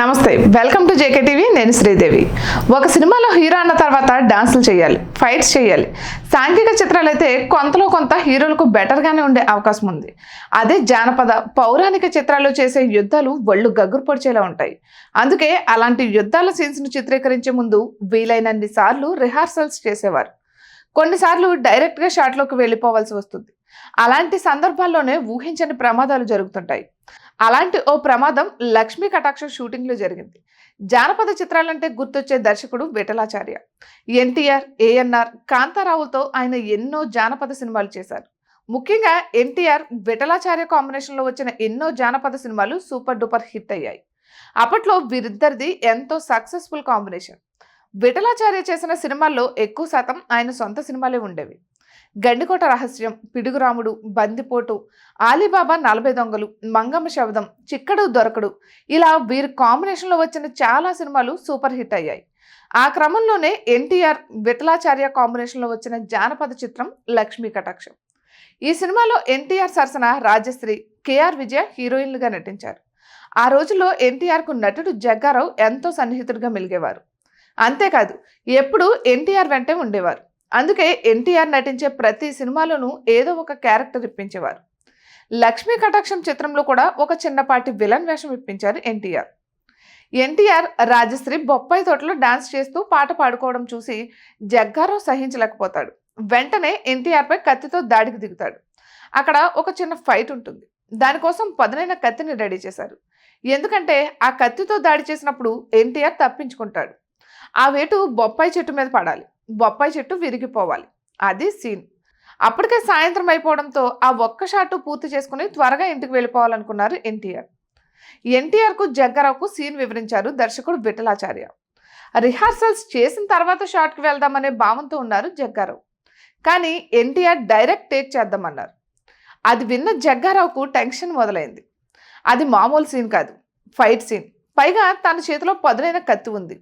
నమస్తే welcome to JK TV నేను శ్రీదేవి. ఒక సినిమాలో హీరో అన్న తర్వాత డాన్సులు చేయాలి ఫైట్స్ చేయాలి. సాంఘిక చిత్రాలు అయితే కొంతలో కొంత హీరోలకు బెటర్గానే ఉండే అవకాశం ఉంది. అదే జానపద పౌరాణిక చిత్రాలు చేసే యుద్ధాలు ఒళ్ళు గగ్గురు పొడిచేలా ఉంటాయి. అందుకే అలాంటి యుద్ధాల సీన్స్ను చిత్రీకరించే ముందు వీలైనన్ని సార్లు రిహార్సల్స్ చేసేవారు. కొన్నిసార్లు డైరెక్ట్గా షాట్లోకి వెళ్ళిపోవాల్సి వస్తుంది. అలాంటి సందర్భాల్లోనే ఊహించని ప్రమాదాలు జరుగుతుంటాయి. అలాంటి ఓ ప్రమాదం లక్ష్మీ కటాక్ష షూటింగ్లో జరిగింది. జానపద చిత్రాలంటే గుర్తొచ్చే దర్శకుడు విఠలాచార్య ఎన్టీఆర్ ఏఎన్ఆర్ కాంతారావుతో ఆయన ఎన్నో జానపద సినిమాలు చేశారు. ముఖ్యంగా ఎన్టీఆర్ విఠలాచార్య కాంబినేషన్లో వచ్చిన ఎన్నో జానపద సినిమాలు సూపర్ డూపర్ హిట్ అయ్యాయి. అప్పట్లో వీరిద్దరిది ఎంతో సక్సెస్ఫుల్ కాంబినేషన్ విఠలాచార్య చేసిన సినిమాల్లో ఎక్కువ శాతం ఆయన సొంత సినిమాలే ఉండేవి. గండికోట రహస్యం పిడుగురాముడు బందిపోటు ఆలీబాబా నలభై దొంగలు మంగమ్మ శబ్దం చిక్కడు దొరకడు. ఇలా వీరి కాంబినేషన్లో వచ్చిన చాలా సినిమాలు సూపర్ హిట్ అయ్యాయి. ఆ క్రమంలోనే ఎన్టీఆర్ విఠలాచార్య కాంబినేషన్లో వచ్చిన జానపద చిత్రం లక్ష్మీ కటాక్షం. ఈ సినిమాలో ఎన్టీఆర్ సరసన రాజశ్రీ కేఆర్ విజయ హీరోయిన్లుగా నటించారు. ఆ రోజుల్లో ఎన్టీఆర్కు నటుడు జగ్గారావు ఎంతో సన్నిహితుడిగా మెలిగేవారు. అంతేకాదు ఎప్పుడూ ఎన్టీఆర్ వెంటే ఉండేవారు. అందుకే ఎన్టీఆర్ నటించే ప్రతి సినిమాలోనూ ఏదో ఒక క్యారెక్టర్ ఇప్పించేవారు. లక్ష్మీ కటాక్షం చిత్రంలో కూడా ఒక చిన్నపాటి విలన్ వేషం ఇప్పించారు ఎన్టీఆర్. ఎన్టీఆర్ రాజశ్రీ బొప్పాయి తోటలో డాన్స్ చేస్తూ పాట పాడుకోవడం చూసి జగ్గారావు సహించలేకపోతాడు. వెంటనే ఎన్టీఆర్పై కత్తితో దాడికి దిగుతాడు. అక్కడ ఒక చిన్న ఫైట్ ఉంటుంది. దానికోసం పదునైన కత్తిని రెడీ చేశారు. ఎందుకంటే ఆ కత్తితో దాడి చేసినప్పుడు ఎన్టీఆర్ తప్పించుకుంటాడు. ఆ వేటు బొప్పాయి చెట్టు మీద పడాలి. బొప్పాయి చెట్టు విరిగిపోవాలి. అది సీన్. అప్పటికే సాయంత్రం అయిపోవడంతో ఆ ఒక్క షాటు పూర్తి చేసుకుని త్వరగా ఇంటికి వెళ్ళిపోవాలనుకున్నారు ఎన్టీఆర్. ఎన్టీఆర్కు జగ్గారావుకు సీన్ వివరించారు దర్శకుడు విఠలాచార్య రిహార్సల్స్ చేసిన తర్వాత షాట్కి వెళ్దామనే భావంతో ఉన్నారు జగ్గారావు. కానీ ఎన్టీఆర్ డైరెక్ట్ టేక్ చేద్దామన్నారు. అది విన్న జగ్గారావుకు టెన్షన్ మొదలైంది. అది మామూలు సీన్ కాదు. Fight scene. పైగా తన చేతిలో పదునైన కత్తి ఉంది.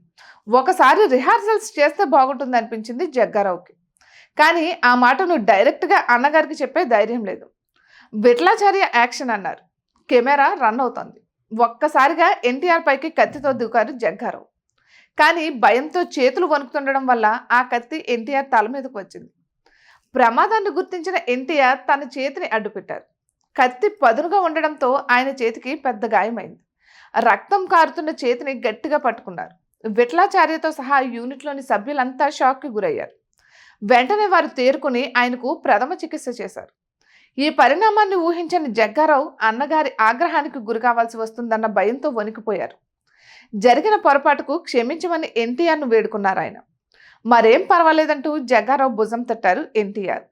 ఒకసారి రిహార్సల్స్ చేస్తే బాగుంటుంది అనిపించింది జగ్గారావుకి. కానీ ఆ మాటను డైరెక్ట్గా అన్నగారికి చెప్పే ధైర్యం లేదు. విట్లాచార్య యాక్షన్ అన్నారు. కెమెరా రన్ అవుతోంది. ఒక్కసారిగా ఎన్టీఆర్ పైకి కత్తితో దూకారు జగ్గారావు. కానీ భయంతో చేతులు వణుకుతుండడం వల్ల ఆ కత్తి ఎన్టీఆర్ తల మీదకు వచ్చింది. ప్రమాదాన్ని గుర్తించిన ఎన్టీఆర్ తన చేతిని అడ్డుపెట్టారు. కత్తి పదునుగా ఉండడంతో ఆయన చేతికి పెద్ద గాయమైంది. రక్తం కారుతున్న చేతిని గట్టిగా పట్టుకున్నారు. విఠలాచార్యతో సహా యూనిట్లోని సభ్యులంతా షాక్కి గురయ్యారు. వెంటనే వారు తేరుకుని ఆయనకు ప్రథమ చికిత్స చేశారు. ఈ పరిణామాన్ని ఊహించని జగ్గారావు అన్నగారి ఆగ్రహానికి గురి కావాల్సి వస్తుందన్న భయంతో వణికిపోయారు. జరిగిన పొరపాటుకు క్షమించమని ఎన్టీఆర్ను వేడుకున్నారు ఆయన. మరేం పర్వాలేదంటూ జగ్గారావు భుజం తట్టారు ఎన్టీఆర్.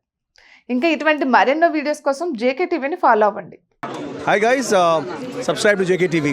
ఇంకా ఇటువంటి మరెన్నో వీడియోస్ కోసం జేకే టీవీని ఫాలో అవ్వండి. Hi guys subscribe to JK TV